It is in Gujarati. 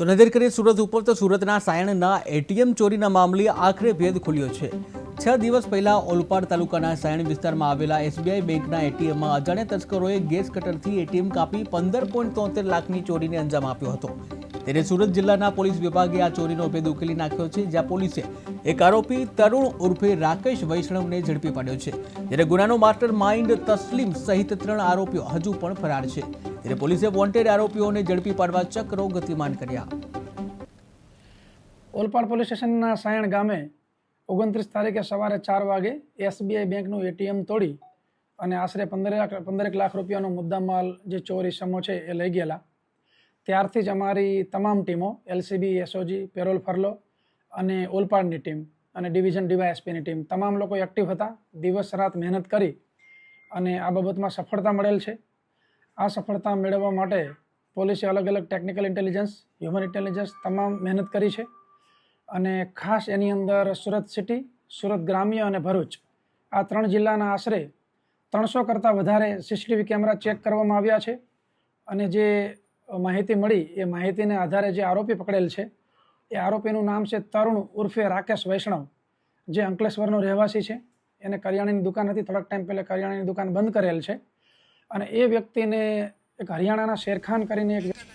તો નજર કરીએ સુરત ઉપર તો સુરતના સાયણના એટીએમ ચોરીના મામલે આખરે ભેદ ખુલ્યો છે. છ દિવસ પહેલા ઓલપાડ તાલુકાના સાયણ વિસ્તારમાં આવેલા એસબીઆઈ બેંકના એટીએમમાં અજાણ્યા તસ્કરોએ ગેસ કટરથી એટીએમ કાપી પંદર પોઈન્ટ તોતેર લાખની ચોરીને અંજામ આપ્યો હતો. ત્યારે સુરત જિલ્લાના પોલીસ વિભાગે આ ચોરીનો ભેદ ઉકેલી નાખ્યો છે, જ્યાં પોલીસે એક આરોપી તરુણ ઉર્ફે રાકેશ વૈષ્ણવને ઝડપી પાડ્યો છે. જ્યારે ગુનાનો માસ્ટર માઇન્ડ તસ્લીમ સહિત ત્રણ આરોપીઓ હજુ પણ ફરાર છે. ત્યારે પોલીસે વોન્ટેડ આરોપીઓને ઝડપી પાડવા ચક્રો ગતિમાન કર્યા. ઓલપાડ પોલીસ સ્ટેશનના સાયણ ગામે ઓગણત્રીસ તારીખે સવારે ચાર વાગે એસબીઆઈ બેંકનું એટીએમ તોડી અને આશરે પંદર પંદરેક લાખ રૂપિયાનો મુદ્દામાલ જે ચોરી સમો છે એ લઈ ગયેલા. ત્યારથી જ અમારી તમામ ટીમો, એલસીબી, એસઓજી, પેરોલ ફરલો અને ઓલપાડની ટીમ અને ડિવિઝન ડીવાયએસપીની ટીમ, તમામ લોકો એક્ટિવ હતા. દિવસ રાત મહેનત કરી અને આ બાબતમાં સફળતા મળેલ છે. આ સફળતા મેળવવા માટે પોલીસે અલગ અલગ ટેકનિકલ ઇન્ટેલિજન્સ, હ્યુમન ઇન્ટેલિજન્સ તમામ મહેનત કરી છે. અને ખાસ એની અંદર સુરત સિટી, સુરત ગ્રામ્ય અને ભરૂચ આ ત્રણ જિલ્લાના આશરે ત્રણસો કરતાં વધારે સીસીટીવી કેમેરા ચેક કરવામાં આવ્યા છે. અને જે માહિતી મળી એ માહિતીને આધારે જે આરોપી પકડેલ છે, એ આરોપીનું નામ છે તરુણ ઉર્ફે રાકેશ વૈષ્ણવ, જે અંકલેશ્વરનો રહેવાસી છે. એને કરિયાણાની દુકાન હતી, થોડાક ટાઈમ પહેલાં કરિયાણાની દુકાન બંધ કરેલ છે. અને એ વ્યક્તિને એક હરિયાણાના શેરખાન કરીને એક